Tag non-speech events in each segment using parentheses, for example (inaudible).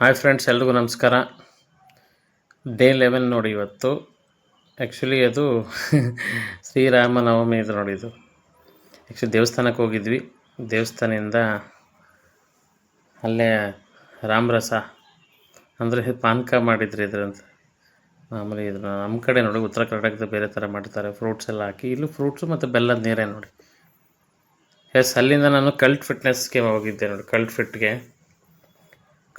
Hi friends, ಎಲ್ರಿಗೂ ನಮಸ್ಕಾರ. Day eleven ನೋಡಿ ಇವತ್ತು. ಆ್ಯಕ್ಚುಲಿ ಅದು (laughs) ಶ್ರೀರಾಮನವಮಿ ಇದು ನೋಡಿ ಇದು. ಆ್ಯಕ್ಚುಲಿ ದೇವಸ್ಥಾನಕ್ಕೆ ಹೋಗಿದ್ವಿ. ದೇವಸ್ಥಾನದಿಂದ ಅಲ್ಲೇ ರಾಮರಸ, ಅಂದರೆ ಪಾನಕ ಮಾಡಿದ್ರಿ ಇದ್ರಂತ. ಮಾಮೂಲಿ ಇದನ್ನ ನಮ್ಮ ಕಡೆ ನೋಡಿ, ಉತ್ತರ ಕರ್ನಾಟಕದ ಬೇರೆ ಥರ ಮಾಡ್ತಾರೆ. ಫ್ರೂಟ್ಸ್ ಎಲ್ಲ ಹಾಕಿ, ಇಲ್ಲೂ ಫ್ರೂಟ್ಸು ಮತ್ತು ಬೆಲ್ಲದ ನೀರೇ ನೋಡಿ. ಎಸ್ ಅಲ್ಲಿಂದ ನಾನು ಕಲ್ಟ್ ಫಿಟ್ನೆಸ್ಗೆ ಹೋಗಿದ್ದೆ ನೋಡಿ ಕಲ್ಟ್ ಫಿಟ್ಗೆ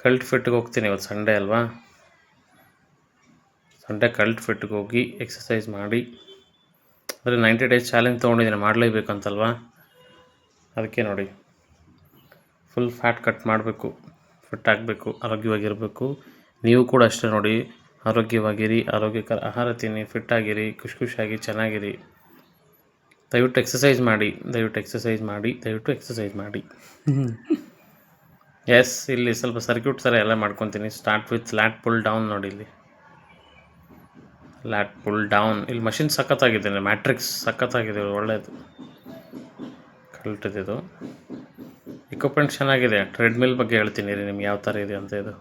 ಕಲ್ಟ್ ಫಿಟ್ಗೆ ಹೋಗ್ತೀನಿ ಇವತ್ತು ಸಂಡೇ ಅಲ್ವಾ? ಸಂಡೇ ಕಲ್ಟ್ ಫಿಟ್ಗೆ ಹೋಗಿ ಎಕ್ಸಸೈಸ್ ಮಾಡಿ. ಅಂದರೆ ನೈಂಟಿ ಡೇಸ್ ಚಾಲೆಂಜ್ ತೊಗೊಂಡಿದ್ದೀನಿ, ಮಾಡಲೇಬೇಕಂತಲ್ವಾ? ಅದಕ್ಕೆ ನೋಡಿ. ಫುಲ್ ಫ್ಯಾಟ್ ಕಟ್ ಮಾಡಬೇಕು ಫಿಟ್ ಆಗಬೇಕು, ಆರೋಗ್ಯವಾಗಿರಬೇಕು. ನೀವು ಕೂಡ ಅಷ್ಟೇ ನೋಡಿ, ಆರೋಗ್ಯವಾಗಿರಿ, ಆರೋಗ್ಯಕರ ಆಹಾರ ತಿನ್ನಿ ಫಿಟ್ ಆಗಿರಿ, ಖುಷಿ ಖುಷಿಯಾಗಿ ಚೆನ್ನಾಗಿರಿ. ದಯವಿಟ್ಟು ಎಕ್ಸಸೈಸ್ ಮಾಡಿ, ದಯವಿಟ್ಟು ಎಕ್ಸಸೈಸ್ ಮಾಡಿ, ದಯವಿಟ್ಟು ಎಕ್ಸಸೈಸ್ ಮಾಡಿ. ಎಸ್ ಇಲ್ಲಿ ಸ್ವಲ್ಪ ಸರ್ಕ್ಯೂಟ್ ಥರ ಎಲ್ಲ ಮಾಡ್ಕೊತೀನಿ. Start with lat pull down ನೋಡಿ ಇಲ್ಲಿ. ಲ್ಯಾಟ್ ಪುಲ್ ಡೌನ್ ಇಲ್ಲಿ ಮಷಿನ್ ಸಖತ್ತಾಗಿದೆ ಮ್ಯಾಟ್ರಿಕ್ಸ್ ಸಖತ್ತಾಗಿದೆ ಒಳ್ಳೆಯದು ಕಲ್ಟಿದ್ದು ಇಕ್ವಿಪ್ಮೆಂಟ್ ಚೆನ್ನಾಗಿದೆ. ಟ್ರೆಡ್ಮಿಲ್ ಬಗ್ಗೆ ಹೇಳ್ತೀನಿ ರೀ ನಿಮ್ಗೆ ಯಾವ ಥರ ಇದೆ ಅಂತ ಇದು.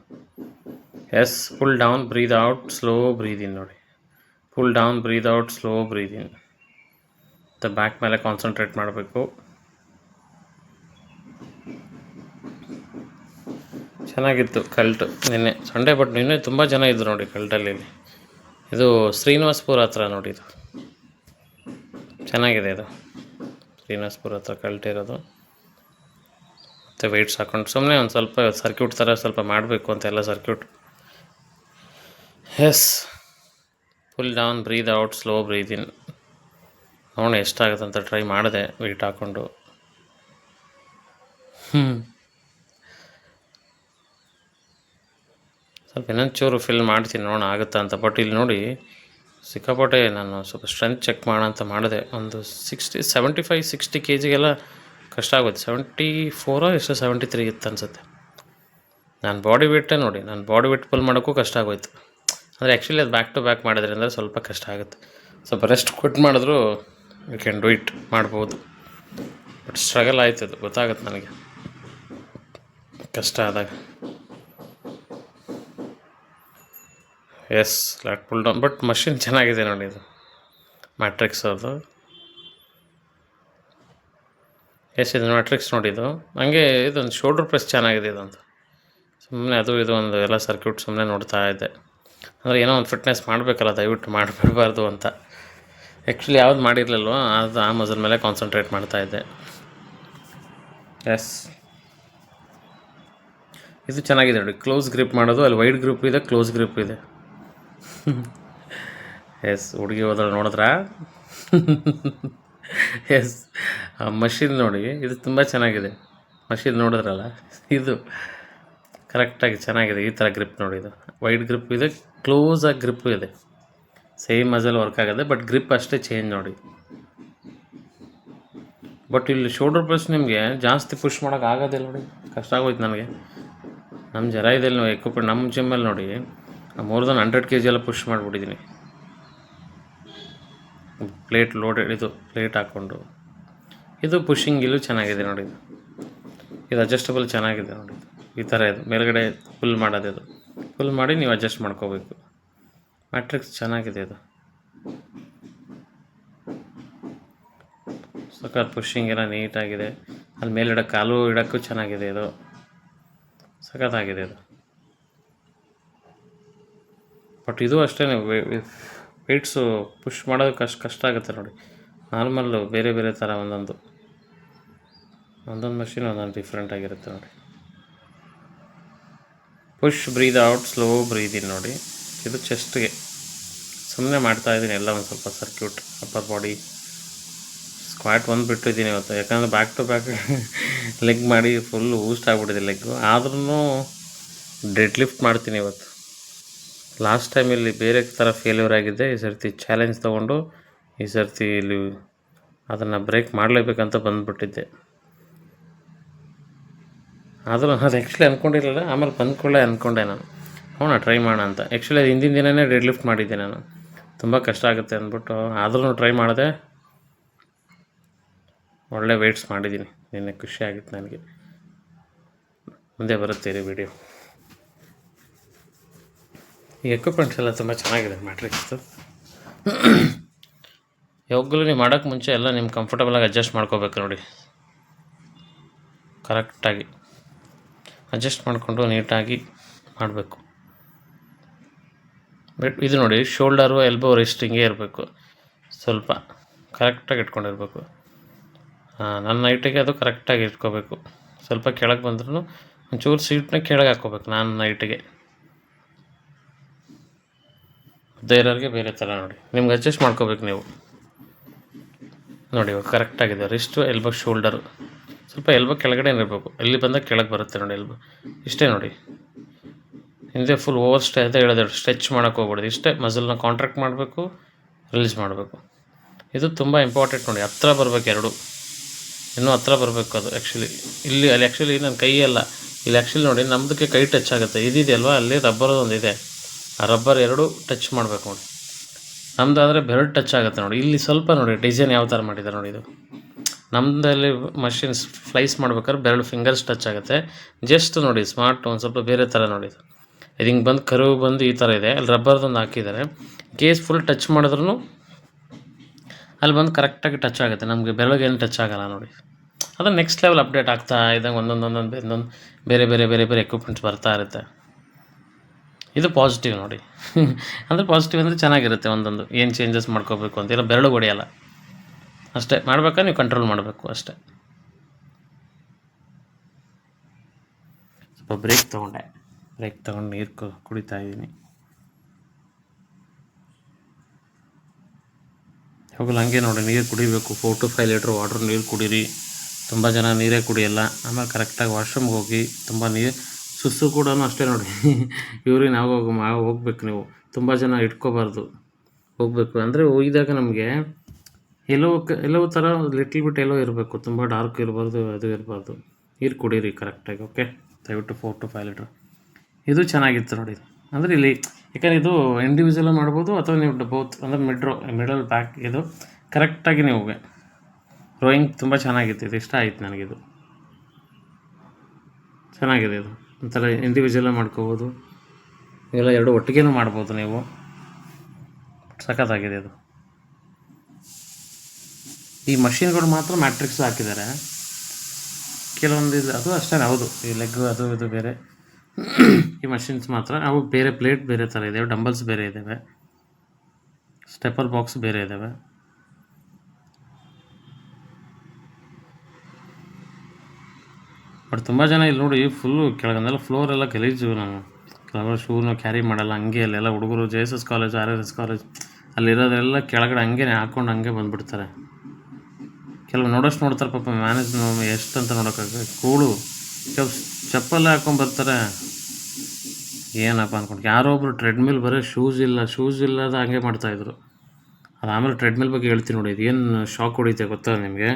Yes pull down breathe out slow breathe in ನೋಡಿ. Pull down breathe out slow breathe in ಮತ್ತು ಬ್ಯಾಕ್ ಮೇಲೆ ಕಾನ್ಸಂಟ್ರೇಟ್ ಮಾಡಬೇಕು. ಚೆನ್ನಾಗಿತ್ತು ಕಲ್ಟ್. ನಿನ್ನೆ ಸಂಡೇ ಬಟ್ ನಿನ್ನೆ ತುಂಬ ಜನ ಇದ್ದರು ನೋಡಿ ಕಲ್ಟಲ್ಲಿ. ಇದು ಶ್ರೀನಿವಾಸ್ಪುರ ಹತ್ರ ನೋಡಿ ಇದು. ಚೆನ್ನಾಗಿದೆ ಇದು. ಶ್ರೀನಿವಾಸ್ಪುರ ಹತ್ರ ಕಲ್ಟ್ ಇರೋದು. ಮತ್ತು ವೆಯ್ಟ್ಸ್ ಹಾಕೊಂಡು ಸುಮ್ಮನೆ ಒಂದು ಸ್ವಲ್ಪ ಸರ್ಕ್ಯೂಟ್ ಥರ ಸ್ವಲ್ಪ ಮಾಡಬೇಕು ಅಂತ ಎಲ್ಲ circuit yes pull down breathe out slow breathe in ನೋಡೋಣ ಎಷ್ಟಾಗುತ್ತೆ ಅಂತ ಟ್ರೈ ಮಾಡಿದೆ ವೆಯ್ಟ್ ಹಾಕ್ಕೊಂಡು ಹ್ಞೂ ಸ್ವಲ್ಪ ಇನ್ನೊಂದು ಚೂರು ಫಿಲ್ ಮಾಡ್ತೀನಿ, ನೋಡೋಣ ಆಗುತ್ತಾ ಅಂತ. ಬಟ್ ಇಲ್ಲಿ ನೋಡಿ, ಸಿಕ್ಕಾಪಟ್ಟೆ ನಾನು ಸ್ವಲ್ಪ ಸ್ಟ್ರೆಂತ್ ಚೆಕ್ ಮಾಡೋಣ ಅಂತ ಮಾಡಿದೆ. ಒಂದು sixty seventy five sixty K ಜಿಗೆಲ್ಲ ಕಷ್ಟ ಆಗುತ್ತೆ. ಸೆವೆಂಟಿ ಫೋರೋ ಎಷ್ಟು ಸೆವೆಂಟಿ ತ್ರೀ ಇತ್ತು ಅನಿಸುತ್ತೆ. ನಾನು ಬಾಡಿ ವೇಟೇ ನೋಡಿ, ನಾನು ಬಾಡಿ ವೇಟ್ ಪುಲ್ ಮಾಡೋಕ್ಕೂ ಕಷ್ಟ ಆಗೋಯ್ತು. ಅಂದರೆ ಆ್ಯಕ್ಚುಲಿ ಅದು ಬ್ಯಾಕ್ ಟು ಬ್ಯಾಕ್ ಮಾಡಿದ್ರಿಂದ ಸ್ವಲ್ಪ ಕಷ್ಟ ಆಗುತ್ತೆ. ಸ್ವಲ್ಪ ರೆಸ್ಟ್ ಕೊಟ್ಟು ಮಾಡಿದ್ರು ಯು ಕ್ಯಾನ್ ಡೂ ಇಟ್ ಮಾಡ್ಬೋದು. ಬಟ್ ಸ್ಟ್ರಗಲ್ ಆಯ್ತು ಅದು, ಗೊತ್ತಾಗುತ್ತೆ ನನಗೆ. ಕಷ್ಟ ಆದಾಗ. Yes lat pull down but machine ಚೆನ್ನಾಗಿದೆ ನೋಡಿ ಇದು. ಮ್ಯಾಟ್ರಿಕ್ಸ್ ಅದು. ಎಸ್ ಇದು ಮ್ಯಾಟ್ರಿಕ್ಸ್ ನೋಡಿದ್ದು ಹಂಗೆ ಇದೊಂದು ಶೋಲ್ಡ್ರ್ ಪ್ರೆಸ್ ಚೆನ್ನಾಗಿದೆ ಇದೊಂದು ಸುಮ್ಮನೆ ಅದು ಇದು ಒಂದು ಎಲ್ಲ ಸರ್ಕ್ಯೂಟ್ ಸುಮ್ಮನೆ ನೋಡ್ತಾ ಇದ್ದೆ ಅಂದರೆ ಏನೋ ಒಂದು ಫಿಟ್ನೆಸ್ ಮಾಡಬೇಕಲ್ಲ, ದಯವಿಟ್ಟು ಮಾಡಿಬಿಡಬಾರ್ದು ಅಂತ. ಆ್ಯಕ್ಚುಲಿ ಯಾವ್ದು ಮಾಡಿರಲಿಲ್ವ ಅದು ಆ ಮಜಲ್ ಮೇಲೆ ಕಾನ್ಸಂಟ್ರೇಟ್ ಮಾಡ್ತಾ ಇದ್ದೆ ಎಸ್ ಇದು ಚೆನ್ನಾಗಿದೆ ನೋಡಿ. ಕ್ಲೋಸ್ ಗ್ರಿಪ್ ಮಾಡೋದು, ಅಲ್ಲಿ ವೈಡ್ ಗ್ರಿಪ್ ಇದೆ ಕ್ಲೋಸ್ ಗ್ರಿಪ್ ಇದೆ. ಎಸ್, ಹುಡುಗಿ ಹೋದ್ರೆ ನೋಡಿದ್ರ? ಎಸ್ ಮಷಿನ್ ನೋಡಿ, ಇದು ತುಂಬ ಚೆನ್ನಾಗಿದೆ. ಮಷೀನ್ ನೋಡಿದ್ರಲ್ಲ, ಇದು ಕರೆಕ್ಟಾಗಿ ಚೆನ್ನಾಗಿದೆ, ಈ ಥರ ಗ್ರಿಪ್ ನೋಡಿ ಇದು. ವೈಡ್ ಗ್ರಿಪ್ ಇದೆ ಕ್ಲೋಸಾಗಿ ಗ್ರಿಪ್ ಇದೆ. ಸೇಮ್ ಮಜಲ್ ವರ್ಕ್ ಆಗುತ್ತೆ ಬಟ್ ಗ್ರಿಪ್ ಅಷ್ಟೇ ಚೇಂಜ್ ನೋಡಿ. ಬಟ್ ಇಲ್ಲಿ ಶೋಲ್ಡರ್ ಪ್ರೆಸ್ ನಿಮಗೆ ಜಾಸ್ತಿ ಪುಷ್ ಮಾಡೋಕೆ ಆಗೋದಿಲ್ಲ ನೋಡಿ. ಕಷ್ಟ ಆಗೋಯ್ತು ನನಗೆ ನಮ್ಮ ಜರ ನಾವು ಎಕ್ವಿಪ್ಮೆಂಟ್ ನಮ್ಮ ಜಿಮ್ಮಲ್ಲಿ ನೋಡಿ. More than hundred K G ಎಲ್ಲ ಪುಷ್ ಮಾಡಿಬಿಟ್ಟಿದ್ದೀನಿ ಪ್ಲೇಟ್ ಲೋಡೆಡ್ ಇದು ಪ್ಲೇಟ್ ಹಾಕ್ಕೊಂಡು ಇದು ಪುಷಿಂಗ್ ಇಲ್ಲೂ ಚೆನ್ನಾಗಿದೆ ನೋಡಿ. ಇದು ಅಡ್ಜಸ್ಟಬಲ್ ಚೆನ್ನಾಗಿದೆ ನೋಡಿ. ಈ ಥರ ಇದು. ಮೇಲ್ಗಡೆ ಫುಲ್ ಮಾಡೋದು ಇದು. ಫುಲ್ ಮಾಡಿ ನೀವು ಅಡ್ಜಸ್ಟ್ ಮಾಡ್ಕೋಬೇಕು. ಮ್ಯಾಟ್ರಿಕ್ಸ್ ಚೆನ್ನಾಗಿದೆ ಇದು. ಸಕತ್ ಪುಷಿಂಗ್ ಎಲ್ಲ ನೀಟಾಗಿದೆ ಅಲ್ಲಿ ಮೇಲಿಡೋ ಕಾಲು ಇಡೋಕ್ಕೂ ಚೆನ್ನಾಗಿದೆ ಇದು. ಸಖತ್ತಾಗಿದೆ ಇದು. ಬಟ್ ಇದು ಅಷ್ಟೇ ವೆಯ್ಟ್ಸು ಪುಷ್ ಮಾಡೋದು ಕಷ್ಟ ಕಷ್ಟ ಆಗುತ್ತೆ ನೋಡಿ. ನಾರ್ಮಲ್ಲು ಬೇರೆ ಬೇರೆ ಥರ ಒಂದೊಂದು. ಒಂದೊಂದು ಮಷಿನ್ ಒಂದೊಂದು ಡಿಫ್ರೆಂಟ್ ಆಗಿರುತ್ತೆ ನೋಡಿ. Push breathe out slow breathe in ನೋಡಿ. ಇದು ಚೆಸ್ಟ್ಗೆ ಸುಮ್ಮನೆ ಮಾಡ್ತಾ ಇದ್ದೀನಿ ಎಲ್ಲ ಒಂದು ಸ್ವಲ್ಪ ಸರ್ಕ್ಯೂಟ್ ಅಪ್ಪರ್ ಬಾಡಿ ಸ್ಕ್ವಾಟ್ ಒಂದು ಬಿಟ್ಟಿದ್ದೀನಿ ಇವತ್ತು. ಯಾಕಂದರೆ ಬ್ಯಾಕ್ ಟು ಬ್ಯಾಕ್ ಲೆಗ್ ಮಾಡಿ ಫುಲ್ ಊಸ್ಟ್ ಆಗಿಬಿಟ್ಟಿದೆ ಲೆಗ್ಗು ಆದ್ರೂ ಡೆಡ್ ಲಿಫ್ಟ್ ಮಾಡ್ತೀನಿ ಇವತ್ತು. ಲಾಸ್ಟ್ ಟೈಮ್ ಇಲ್ಲಿ ಬೇರೆ ಥರ ಫೇಲ್ಯೂರ್ ಆಗಿದೆ. ಈ ಸರ್ತಿ ಚಾಲೆಂಜ್ ತೊಗೊಂಡು ಈ ಸರ್ತಿ ಇಲ್ಲಿ ಅದನ್ನು ಬ್ರೇಕ್ ಮಾಡಲೇಬೇಕಂತ ಬಂದುಬಿಟ್ಟಿದ್ದೆ. ಆದರೂ ಅದು ಆ್ಯಕ್ಚುಲಿ ಅಂದ್ಕೊಂಡಿರಲಿಲ್ಲ ಆಮೇಲೆ ಬಂದ್ಕೊಳ್ಳೆ ಅಂದ್ಕೊಂಡೆ ನಾನು. ಹೋಣ ಟ್ರೈ ಮಾಡೋಣ ಅಂತ. ಆ್ಯಕ್ಚುಲಿ ಅದು ಹಿಂದಿನ ದಿನವೇ ಡೆಡ್ ಲಿಫ್ಟ್ ಮಾಡಿದ್ದೆ ನಾನು. ತುಂಬ ಕಷ್ಟ ಆಗುತ್ತೆ ಅಂದ್ಬಿಟ್ಟು ಆದ್ರೂ ಟ್ರೈ ಮಾಡಿದೆ. ಒಳ್ಳೆ ವೆಯ್ಟ್ಸ್ ಮಾಡಿದ್ದೀನಿ. ನಿನ್ನೆ ಖುಷಿ ಆಗಿತ್ತು ನನಗೆ. ಮುಂದೆ ಬರುತ್ತೆ ರೀ ವಿಡಿಯೋ ಈ ಎಕ್ವಿಪ್ಮೆಂಟ್ಸ್ ಎಲ್ಲ ತುಂಬ ಚೆನ್ನಾಗಿದೆ ಮ್ಯಾಟ್ರಿಕ್ಸ್ದು (coughs) ಯಾವಾಗಲೂ ನೀವು ಮಾಡೋಕ್ಕೆ ಮುಂಚೆ ಎಲ್ಲ ನಿಮ್ಮ ಕಂಫರ್ಟಬಲಾಗಿ ಅಡ್ಜಸ್ಟ್ ಮಾಡ್ಕೋಬೇಕು ನೋಡಿ. ಕರೆಕ್ಟಾಗಿ ಅಡ್ಜಸ್ಟ್ ಮಾಡಿಕೊಂಡು ನೀಟಾಗಿ ಮಾಡಬೇಕು. ಬಟ್ ಇದು ನೋಡಿ ಶೋಲ್ಡರು ಎಲ್ಬೋ ರೆಸ್ಟಿಂಗೇ ಇರಬೇಕು. ಸ್ವಲ್ಪ ಕರೆಕ್ಟಾಗಿ ಇಟ್ಕೊಂಡಿರಬೇಕು. ನನ್ನ ನೈಟಿಗೆ ಅದು ಕರೆಕ್ಟಾಗಿ ಇಟ್ಕೋಬೇಕು. ಸ್ವಲ್ಪ ಕೆಳಗೆ ಬಂದ್ರೂ ಒಂಚೂರು ಸೀಟ್ನ ಕೆಳಗೆ ಹಾಕ್ಕೋಬೇಕು, ನಾನು ನೈಟಿಗೆ ಬೇರೆಯವ್ರಿಗೆ ಬೇರೆ ಥರ ನೋಡಿ. ನಿಮ್ಗೆ ಅಡ್ಜಸ್ಟ್ ಮಾಡ್ಕೋಬೇಕು ನೀವು. ನೋಡಿ, ಇವಾಗ ಕರೆಕ್ಟಾಗಿದೆ ರಿಸ್ಟು ಎಲ್ಬೋ ಶೋಲ್ಡರು ಸ್ವಲ್ಪ ಎಲ್ಬೋ ಕೆಳಗಡೆ ಇರಬೇಕು. ಎಲ್ಲಿ ಬಂದಾಗ ಕೆಳಗೆ ಬರುತ್ತೆ ನೋಡಿ ಎಲ್ಬೋ ಇಷ್ಟೇ ನೋಡಿ. ಹಿಂದೆ ಫುಲ್ ಓವರ್ ಸ್ಟೇ ಅಂತ ಹೇಳಿದೆ ಸ್ಟ್ರೆಚ್ ಮಾಡೋಕ್ಕೆ ಹೋಗ್ಬಿಡ್ದು ಇಷ್ಟೇ ಮಸಲ್ನ ಕಾಂಟ್ರಾಕ್ಟ್ ಮಾಡಬೇಕು ರಿಲೀಸ್ ಮಾಡಬೇಕು. ಇದು ತುಂಬ ಇಂಪಾರ್ಟೆಂಟ್ ನೋಡಿ. ಹತ್ರ ಬರಬೇಕು ಎರಡು. ಇನ್ನೂ ಹತ್ರ ಬರಬೇಕು ಅದು ಆ್ಯಕ್ಚುಲಿ ಇಲ್ಲಿ, ಅಲ್ಲಿ ಆ್ಯಕ್ಚುಲಿ ನನ್ನ ಕೈ ಅಲ್ಲ. ಇಲ್ಲಿ ಆ್ಯಕ್ಚುಲಿ ನೋಡಿ ನಮ್ಮದಕ್ಕೆ ಕೈ ಟಚ್ ಆಗುತ್ತೆ. ಇದಿದೆಯಲ್ವಾ? ಅಲ್ಲಿ ರಬ್ಬರ್ ಒಂದು ಇದೆ ಆ ರಬ್ಬರ್ ಎರಡು ಟಚ್ ಮಾಡಬೇಕು ನೋಡಿ. ನಮ್ಮದಾದರೆ ಬೆರಳು ಟಚ್ ಆಗುತ್ತೆ ನೋಡಿ. ಇಲ್ಲಿ ಸ್ವಲ್ಪ ನೋಡಿ ಡಿಸೈನ್ ಯಾವ ಥರ ಮಾಡಿದ್ದಾರೆ ನೋಡಿ ಇದು. ನಮ್ಮದಲ್ಲಿ ಮಷಿನ್ಸ್ ಫ್ಲೈಸ್ ಮಾಡ್ಬೇಕಾದ್ರೆ ಬೆರಳು ಫಿಂಗರ್ಸ್ ಟಚ್ ಆಗುತ್ತೆ. ಜಸ್ಟ್ ನೋಡಿ ಸ್ಮಾರ್ಟ್ ಒಂದು ಸ್ವಲ್ಪ ಬೇರೆ ಥರ ನೋಡಿ ಇದು. ಇದು ಹಿಂಗೆ ಬಂದು ಕರು ಬಂದು ಈ ಥರ ಇದೆ. ಅಲ್ಲಿ ರಬ್ಬರ್ದೊಂದು ಹಾಕಿದ್ದಾರೆ. ಕೇಸ್ ಫುಲ್ ಟಚ್ ಮಾಡಿದ್ರೂ ಅಲ್ಲಿ ಬಂದು ಕರೆಕ್ಟಾಗಿ ಟಚ್ ಆಗುತ್ತೆ. ನಮಗೆ ಬೆರಳಿಗೇನು ಟಚ್ ಆಗಲ್ಲ ನೋಡಿ. ಅದು ನೆಕ್ಸ್ಟ್ ಲೆವೆಲ್ ಅಪ್ಡೇಟ್ ಆಗ್ತಾ ಇದ್ದಂಗೆ ಒಂದೊಂದು ಒಂದೊಂದು ಒಂದೊಂದು ಬೇರೆ ಬೇರೆ ಬೇರೆ ಬೇರೆ ಎಕ್ವಿಪ್ಮೆಂಟ್ಸ್ ಬರ್ತಾ ಇರುತ್ತೆ. ಇದು ಪಾಸಿಟಿವ್ ನೋಡಿ. ಅಂದರೆ ಪಾಸಿಟಿವ್ ಅಂದರೆ ಚೆನ್ನಾಗಿರುತ್ತೆ ಒಂದೊಂದು. ಏನು ಚೇಂಜಸ್ ಮಾಡ್ಕೋಬೇಕು ಅಂತ. ಇಲ್ಲ, ಬೆರಳು ಹೊಡೆಯಲ್ಲ. ಅಷ್ಟೇ. ಮಾಡ್ಬೇಕಾದ್ರೆ ನೀವು ಕಂಟ್ರೋಲ್ ಮಾಡಬೇಕು ಅಷ್ಟೇ. ಸ್ವಲ್ಪ ಬ್ರೇಕ್ ತೊಗೊಂಡೆ. ಬ್ರೇಕ್ ತೊಗೊಂಡು ನೀರು ಕುಡಿತಾ ಇದ್ದೀನಿ. ಹೋಗಲ್ಲ, ಹಂಗೆ ನೋಡಿ. ನೀರು ಕುಡಿಬೇಕು. Four to five litre water ನೀರು ಕುಡೀರಿ. ತುಂಬ ಜನ ನೀರೇ ಕುಡಿಯಲ್ಲ. ಆಮೇಲೆ ಕರೆಕ್ಟಾಗಿ ವಾಶ್ರೂಮ್ಗೆ ಹೋಗಿ ತುಂಬ ನೀರು ಸುಸ್ಸು ಕೂಡ ಅಷ್ಟೇ ನೋಡಿ. ಇವ್ರಿಗೆ ನಾವು ಹೋಗ್ಬೇಕು ನೀವು. ತುಂಬ ಜನ ಇಟ್ಕೋಬಾರ್ದು. ಹೋಗಬೇಕು. ಅಂದರೆ ಒಯ್ದಾಗ ನಮಗೆ ಎಲ್ಲೋ ಎಲ್ಲೋ ಥರ ಲಿಟ್ಲ್ ಬಿಟ್ ಎಲ್ಲೋ ಇರಬೇಕು. ತುಂಬ ಡಾರ್ಕ್ ಇರಬಾರ್ದು, ಅದು ಇರಬಾರ್ದು. ನೀರು ಕುಡೀರಿ ಕರೆಕ್ಟಾಗಿ ಓಕೆ ದಯವಿಟ್ಟು ಫೋರ್ ಟು ಫೈವ್ ಲೀಟ್ರ್ ಇದು ಚೆನ್ನಾಗಿತ್ತು ನೋಡಿ. ಅಂದರೆ ಇಲ್ಲಿ, ಯಾಕಂದರೆ ಇದು ಇಂಡಿವಿಜುವಲ್ ಮಾಡ್ಬೋದು ಅಥವಾ ನೀವು ಬೋತ್ ಅಂದರೆ ಮಿಡ್ರೋ ಮಿಡಲ್ ಬ್ಯಾಕ್ ಇದು ಕರೆಕ್ಟಾಗಿ ನೀವು ರೋಯಿಂಗ್ ತುಂಬ ಚೆನ್ನಾಗಿತ್ತು. ಇದು ಇಷ್ಟ ಆಯ್ತು ನನಗಿದು. ಚೆನ್ನಾಗಿದೆ ಇದು. ಒಂಥರ ಇಂಡಿವಿಜುವಲ್ ಮಾಡ್ಕೋಬೋದು. ಇವೆಲ್ಲ ಎರಡು ಒಟ್ಟಿಗೆನೂ ಮಾಡ್ಬೋದು ನೀವು. ಸಖತ್ತಾಗಿದೆ ಇದು. ಈ ಮಷಿನ್ಗಳು ಮಾತ್ರ ಮ್ಯಾಟ್ರಿಕ್ಸ್ ಹಾಕಿದ್ದಾರೆ. ಕೆಲವೊಂದು ಇದು ಅದು ಅಷ್ಟೇ ಹೌದು. ಈ ಲೆಗ್ ಅದು ಇದು ಬೇರೆ. ಈ ಮಷಿನ್ಸ್ ಮಾತ್ರ. ಅವು ಬೇರೆ ಪ್ಲೇಟ್ ಬೇರೆ ಥರ ಇದ್ದಾವೆ ಡಂಬಲ್ಸ್ ಬೇರೆ ಇದ್ದಾವೆ ಸ್ಟೆಪರ್ ಬಾಕ್ಸ್ ಬೇರೆ ಇದ್ದಾವೆ ಬಟ್ ತುಂಬ ಜನ ಇಲ್ಲಿ ನೋಡಿ ಫುಲ್ಲು ಕೆಳಗಂದೆಲ್ಲ ಫ್ಲೋರ್ ಎಲ್ಲ ಗಲೀಜು ನಾನು ಕೆಲವರು ಶೂನ ಕ್ಯಾರಿ ಮಾಡಲ್ಲ, ಹಂಗೆ ಅಲ್ಲೆಲ್ಲ ಹುಡುಗರು J S S college R S S college ಅಲ್ಲಿರೋದೆಲ್ಲ ಕೆಳಗಡೆ ಹಂಗೆ ಹಾಕ್ಕೊಂಡು ಹಂಗೆ ಬಂದುಬಿಡ್ತಾರೆ. ಕೆಲವು ನೋಡೋಷ್ಟು ನೋಡ್ತಾರೆ ಪಾಪ ಮ್ಯಾನೇಜ್ ಎಷ್ಟು ಅಂತ ನೋಡೋಕ್ಕಾಗ ಕೂಳು. ಕೆಲವು ಚಪ್ಪಲ್ಲೇ ಹಾಕ್ಕೊಂಡು ಬರ್ತಾರೆ. ಏನಪ್ಪ ಅಂದ್ಕೊಂಡು ಯಾರೋ ಒಬ್ರು ಟ್ರೆಡ್ಮಿಲ್ ಬರೀ ಶೂಸ್ ಇಲ್ಲ ಶೂಸ್ ಇಲ್ಲದ ಹಂಗೆ ಮಾಡ್ತಾಯಿದ್ರು ಅದು ಆಮೇಲೆ ಟ್ರೆಡ್ಮಿಲ್ ಬಗ್ಗೆ ಹೇಳ್ತೀನಿ ನೋಡಿ, ಇದು ಏನು ಶಾಕ್ ಹೊಡಿತೆ ಗೊತ್ತಾ ನಿಮಗೆ?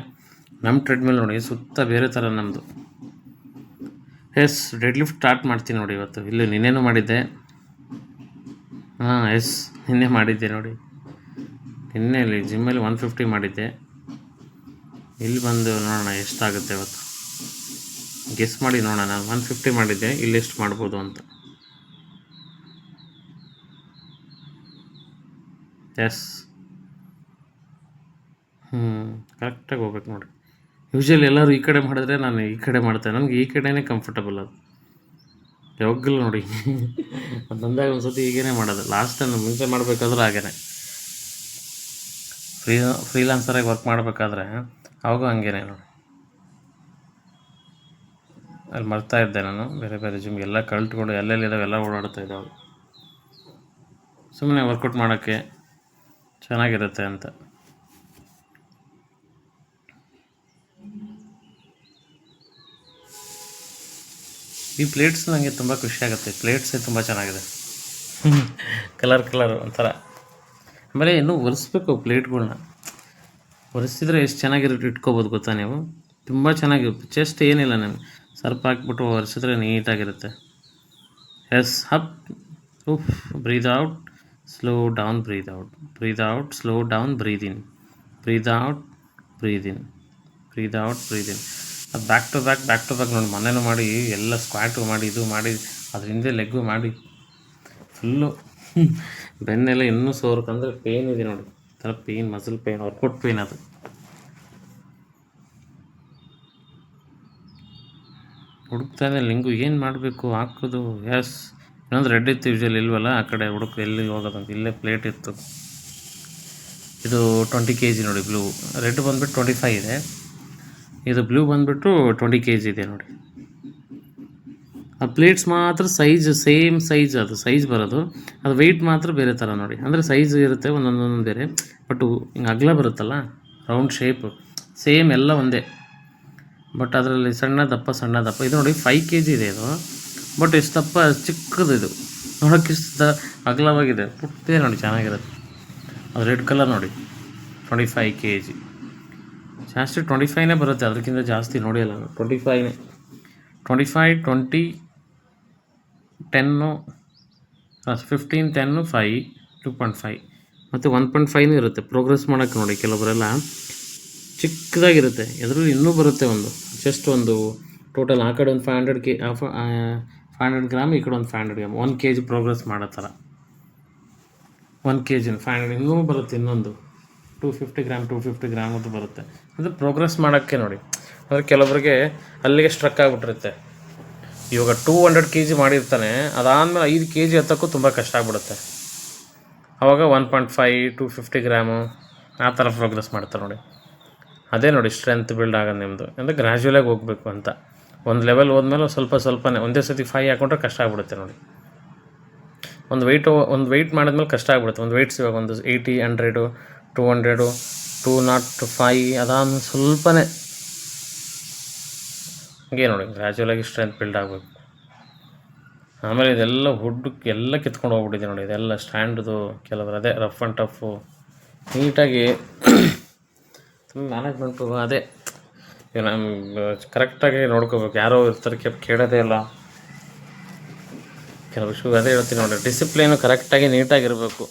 ನಮ್ಮ ಟ್ರೆಡ್ಮಿಲ್ ನೋಡಿ ಸುತ್ತ ಬೇರೆ ಥರ ನಮ್ಮದು ಎಸ್ ಡೆಡ್ ಲಿಫ್ಟ್ ಸ್ಟಾರ್ಟ್ ಮಾಡ್ತೀನಿ ನೋಡಿ ಇವತ್ತು. ಇಲ್ಲಿ ನಿನ್ನೇನು ಮಾಡಿದ್ದೆ. ಹಾಂ, ಎಸ್, ನಿನ್ನೆ ಮಾಡಿದ್ದೆ ನೋಡಿ. ನಿನ್ನೆ ಇಲ್ಲಿ ಜಿಮ್ಮಲ್ಲಿ ಒನ್ ಫಿಫ್ಟಿ ಮಾಡಿದ್ದೆ. ಇಲ್ಲಿ ಬಂದು ನೋಡೋಣ ಎಷ್ಟಾಗುತ್ತೆ ಇವತ್ತು. ಗೆಸ್ ಮಾಡಿ ನೋಡೋಣ. ನಾನು ಒನ್ ಫಿಫ್ಟಿ ಮಾಡಿದ್ದೆ. ಇಲ್ಲಿ ಎಷ್ಟು ಮಾಡ್ಬೋದು ಅಂತ. ಎಸ್. ಹ್ಞೂ ಕರೆಕ್ಟಾಗಿ ಹೋಗ್ಬೇಕು ನೋಡಿ. ಯೂಶ್ವಲಿ ಎಲ್ಲರೂ ಈ ಕಡೆ ಮಾಡಿದ್ರೆ ನಾನು ಈ ಕಡೆ ಮಾಡ್ತೇನೆ. ನನಗೆ ಈ ಕಡೆನೇ ಕಂಫರ್ಟಬಲ್ ಅದು. ಯಾವಾಗಲೂ ನೋಡಿ. ಒಂದೊಂದಾಗ ಒಂದು ಸತಿ ಹೀಗೇ ಮಾಡೋದು. ಲಾಸ್ಟ್ ಟೈಮ್ ಮುಂಚೆ ಮಾಡಬೇಕಾದ್ರೆ ಹಾಗೇನೆ. ಫ್ರೀ ಫ್ರೀಲಾನ್ಸರಾಗಿ ವರ್ಕ್ ಮಾಡಬೇಕಾದ್ರೆ ಅವಾಗೂ ಹಂಗೇನೆ ನೋಡಿ. ಅಲ್ಲಿ ಮರ್ತಾ ಇದ್ದೆ ನಾನು. ಬೇರೆ ಬೇರೆ ಜಿಮ್ ಎಲ್ಲ ಎಲ್ಲೆಲ್ಲಿ ಇದಾವೆ ಎಲ್ಲ ಓಡಾಡ್ತಾ ಇದ್ದಾವೆ. ಸುಮ್ಮನೆ ವರ್ಕೌಟ್ ಮಾಡೋಕ್ಕೆ ಚೆನ್ನಾಗಿರುತ್ತೆ ಅಂತ. ಈ ಪ್ಲೇಟ್ಸ್ ನನಗೆ ತುಂಬ ಖುಷಿ ಆಗುತ್ತೆ. ಪ್ಲೇಟ್ಸೇ ತುಂಬ ಚೆನ್ನಾಗಿದೆ. ಕಲರ್ ಕಲರ್ ಒಂಥರ. ಆಮೇಲೆ ಇನ್ನೂ ಒರೆಸ್ಬೇಕು ಪ್ಲೇಟ್ಗಳನ್ನ ಒರೆಸಿದ್ರೆ ಎಷ್ಟು ಚೆನ್ನಾಗಿರುತ್ತೆ ಇಟ್ಕೋಬೋದು ಗೊತ್ತಾ ನೀವು? ತುಂಬ ಚೆನ್ನಾಗಿರುತ್ತೆ. ಚೆಸ್ಟ್ ಏನಿಲ್ಲ ನನಗೆ ಸರ್ಪ್ ಹಾಕ್ಬಿಟ್ಟು ಒರೆಸಿದ್ರೆ ನೀಟಾಗಿರುತ್ತೆ. ಎಸ್ ಹಪ್ ಉಫ್ breathe out slow down breathe out breathe out slow down breathe in breathe out breathe in breathe out breathe in ಅದು back to back back to back ನೋಡಿ ಮನೇಲೂ ಮಾಡಿ, ಎಲ್ಲ ಸ್ಕ್ವಾಟು ಮಾಡಿ, ಇದು ಮಾಡಿ ಅದ್ರ ಹಿಂದೆ ಲೆಗ್ಗು ಮಾಡಿ. ಫುಲ್ಲು ಬೆನ್ನೆಲ್ಲ ಇನ್ನೂ ಸೋರ್ಕಂದ್ರೆ ಪೇನ್ ಇದೆ ನೋಡಿ. ಥರ pain muscle pain workout pain ಅದು. ಹುಡುಕ್ತಾ ಲಿಂಗು, ಏನು ಮಾಡಬೇಕು, ಹಾಕೋದು? ಎಸ್ ಇನ್ನೊಂದು ರೆಡ್ ಇತ್ತು ಯೂಶಲಿ ಇಲ್ವಲ್ಲ, ಆ ಕಡೆ ಹುಡುಕು, ಎಲ್ಲಿ ಹೋಗೋದಂತ ಇಲ್ಲೇ ಪ್ಲೇಟ್ ಇತ್ತು. ಇದು ಟ್ವೆಂಟಿ ಕೆ ಜಿ ನೋಡಿ ಬ್ಲೂ ರೆಡ್ ಬಂದುಬಿಟ್ಟು ಟ್ವೆಂಟಿ ಫೈವ್ ಇದೆ. ಇದು ಬ್ಲೂ ಬಂದುಬಿಟ್ಟು ಟ್ವೆಂಟಿ ಕೆ ಜಿ ಇದೆ ನೋಡಿ. ಆ ಪ್ಲೇಟ್ಸ್ ಮಾತ್ರ ಸೈಜ್ ಸೇಮ್ ಸೈಜ್ ಅದು ಸೈಜ್ ಬರೋದು. ಅದು ವೆಯ್ಟ್ ಮಾತ್ರ ಬೇರೆ ಥರ ನೋಡಿ. ಅಂದರೆ ಸೈಜ್ ಇರುತ್ತೆ, ಒಂದೊಂದೊಂದು ಬೇರೆ. ಬಟ್ ಹಿಂಗೆ ಅಗಲ ಬರುತ್ತಲ್ಲ ರೌಂಡ್ ಶೇಪ್ ಸೇಮ್ ಎಲ್ಲ ಒಂದೇ. ಬಟ್ ಅದರಲ್ಲಿ ಸಣ್ಣ ದಪ್ಪ ಸಣ್ಣ ದಪ್ಪ. ಇದು ನೋಡಿ ಫೈವ್ ಕೆ ಜಿ ಇದೆ ಇದು. ಬಟ್ ಎಷ್ಟು ದಪ್ಪ, ಚಿಕ್ಕದು ಇದು. ನೋಡೋಕೆ ಇಷ್ಟು ಅಗಲವಾಗಿದೆ. ಪುಟ್ಟೇ ನೋಡಿ, ಚೆನ್ನಾಗಿರುತ್ತೆ. ಅದು ರೆಡ್ ಕಲರ್ ನೋಡಿ. ಟ್ವೆಂಟಿ ಫೈವ್ ಕೆ ಜಿ ಜಾಸ್ತಿ ಟ್ವೆಂಟಿ ಫೈವ್ನೇ ಬರುತ್ತೆ ಅದಕ್ಕಿಂತ ಜಾಸ್ತಿ ನೋಡಿಲ್ಲ ನಾನು twenty ಫೈವ್ನೇ twenty five twenty ten fifteen ten five two point five ಮತ್ತು ಒನ್ ಪಾಯಿಂಟ್ ಫೈವ್ನೂ ಇರುತ್ತೆ. ಪ್ರೋಗ್ರೆಸ್ ಮಾಡೋಕ್ಕೆ ನೋಡಿ ಕೆಲವರೆಲ್ಲ. ಚಿಕ್ಕದಾಗಿರುತ್ತೆ. ಅದರಲ್ಲಿ ಇನ್ನೂ ಬರುತ್ತೆ ಒಂದು. ಜಸ್ಟ್ ಒಂದು ಟೋಟಲ್ ಆ ಕಡೆ ಒಂದು five hundred K five hundred gram ಈ ಕಡೆ ಒಂದು five hundred gram one K G progress ಮಾಡೋ ಥರ. ಒನ್ ಕೆ ಜಿನ ಫೈವ್ ಹಂಡ್ರೆಡ್ ಇನ್ನೂ ಬರುತ್ತೆ ಇನ್ನೊಂದು. Two fifty gram two fifty gram ಅದು ಬರುತ್ತೆ. ಅದು ಪ್ರೋಗ್ರೆಸ್ ಮಾಡೋಕ್ಕೆ ನೋಡಿ. ಅಂದರೆ ಕೆಲವರಿಗೆ ಅಲ್ಲಿಗೆ ಸ್ಟ್ರಕ್ ಆಗಿಬಿಟ್ಟಿರುತ್ತೆ. ಇವಾಗ ಟೂ ಹಂಡ್ರೆಡ್ ಕೆ ಜಿ ಮಾಡಿರ್ತಾನೆ, ಅದಾದಮೇಲೆ ಐದು ಕೆ ಜಿ ಎತ್ತಕ್ಕೂ ತುಂಬ ಕಷ್ಟ ಆಗ್ಬಿಡುತ್ತೆ. ಆವಾಗ one point five two fifty gram ಆ ಥರ ಪ್ರೋಗ್ರೆಸ್ ಮಾಡ್ತಾರೆ ನೋಡಿ. ಅದೇ ನೋಡಿ ಸ್ಟ್ರೆಂತ್ ಬಿಲ್ಡ್ ಆಗೋದು ನಿಮ್ಮದು ಅಂದರೆ ಗ್ರ್ಯಾಜುಯಲಾಗಿ ಹೋಗಬೇಕು ಅಂತ. ಒಂದು ಲೆವೆಲ್ ಹೋದ್ಮೇಲೆ ಸ್ವಲ್ಪ ಸ್ವಲ್ಪನೇ, ಒಂದೇ ಸತಿ ಫೈ ಹಾಕೊಂಡ್ರೆ ಕಷ್ಟ ಆಗ್ಬಿಡುತ್ತೆ ನೋಡಿ. ಒಂದು ವೆಯ್ಟು ಒಂದು ವೆಯ್ಟ್ ಮಾಡಿದ್ಮೇಲೆ ಕಷ್ಟ ಆಗ್ಬಿಡುತ್ತೆ. ಒಂದು ವೆಯ್ಟ್ಸ್ ಇವಾಗ ಒಂದು eighty hundred two hundred two naught five ಅದಾದ ಸ್ವಲ್ಪನೇ. ಹಂಗೆ ನೋಡಿ ಗ್ರ್ಯಾಜುವಲಾಗಿ ಸ್ಟ್ರೆಂತ್ ಬಿಲ್ಡ್ ಆಗಬೇಕು. ಆಮೇಲೆ ಇದೆಲ್ಲ ಹುಡ್ಡು ಎಲ್ಲ ಕಿತ್ಕೊಂಡು ಹೋಗ್ಬಿಟ್ಟಿದೆ ನೋಡಿ, ಇದೆಲ್ಲ ಸ್ಟ್ಯಾಂಡ್ದು ಕೆಲವರು ಅದೇ ರಫ್ ಆ್ಯಂಡ್ ಟಫು ನೀಟಾಗಿ ತುಂಬ ಮ್ಯಾನೇಜ್ಮೆಂಟು ಅದೇ. ನಮ್ಮ ಕರೆಕ್ಟಾಗಿ ನೋಡ್ಕೋಬೇಕು. ಯಾರೋ ಇರ್ತಾರೆ ಕೆಪ್, ಕೇಳೋದೇ ಇಲ್ಲ. ಕೆಲವು ಶೂ, ಅದೇ ಹೇಳ್ತೀನಿ ನೋಡಿ ಡಿಸಿಪ್ಲಿನು ಕರೆಕ್ಟಾಗಿ ನೀಟಾಗಿರಬೇಕು